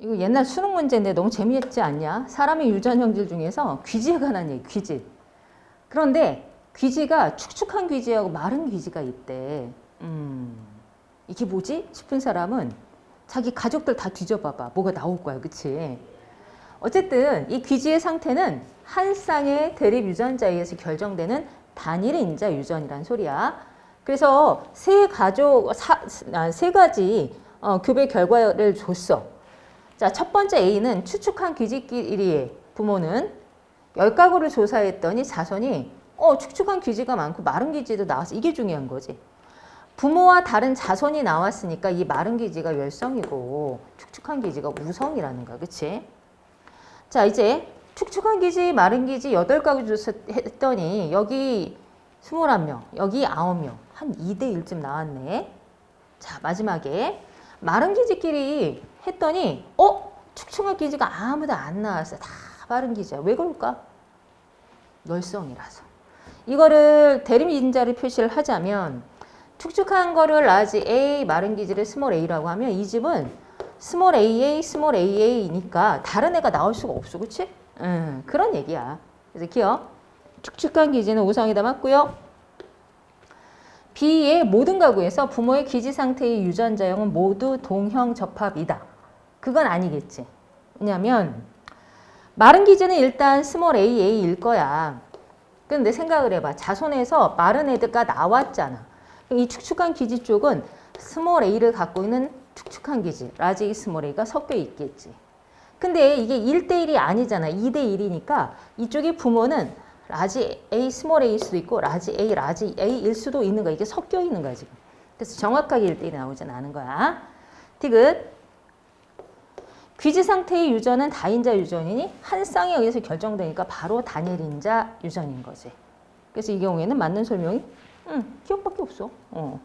이거 옛날 수능 문제인데 너무 재미있지 않냐? 사람의 유전 형질 중에서 귀지에 관한 얘기, 귀지. 그런데 귀지가 축축한 귀지하고 마른 귀지가 있대. 음, 이게 뭐지? 싶은 사람은 자기 가족들 다 뒤져봐봐. 뭐가 나올 거야, 그치? 어쨌든 이 귀지의 상태는 한 쌍의 대립 유전자에 의해서 결정되는 단일 인자 유전이란 소리야. 그래서 세 가족 사, 아, 세 가지 어, 교배 결과를 줬어. 자, 첫 번째 A는 추측한 귀지끼리의 부모는 열 가구를 조사했더니 자손이 어, 축축한 귀지가 많고 마른 귀지도 나왔어. 이게 중요한 거지. 부모와 다른 자손이 나왔으니까 이 마른 귀지가 열성이고 축축한 귀지가 우성이라는 거야. 그치? 자, 이제 축축한 기지, 마른 기지 8가구 조사했더니 여기 21명, 여기 9명, 한 2대 1쯤 나왔네. 자, 마지막에 마른 기지끼리 했더니 어? 축축한 기지가 아무도 안 나왔어. 다 마른 기지야. 왜 그럴까? 열성이라서. 이거를 대립 인자를 표시를 하자면 축축한 거를 라지 A, 마른 기지를 스몰 a라고 하면 이 집은 스몰 aa, 스몰 aa니까 다른 애가 나올 수가 없어. 그치? 음, 그런 얘기야. 그래서 기억. 축축한 기지는 우성이다 맞고요. B의 모든 가구에서 부모의 기지 상태의 유전자형은 모두 동형 접합이다. 그건 아니겠지. 왜냐면 마른 기지는 일단 스몰 AA일 거야. 근데 생각을 해봐. 자손에서 마른 애들가 나왔잖아. 이 축축한 기지 쪽은 스몰 a를 갖고 있는 축축한 기지, 라지 스몰 a가 섞여 있겠지. 근데 이게 1대1이 아니잖아. 2대1이니까 이쪽의 부모는 라지 A, 스몰 a일 수도 있고 라지 A, 라지 A일 수도 있는 거야. 이게 섞여 있는 거야, 지금. 그래서 정확하게 1대1이 나오진 않은 거야. 디귿. 귀지 상태의 유전은 다인자 유전이니 한 쌍에 의해서 결정되니까 바로 단일인자 유전인 거지. 그래서 이 경우에는 맞는 설명이 응, 기억밖에 없어. 어.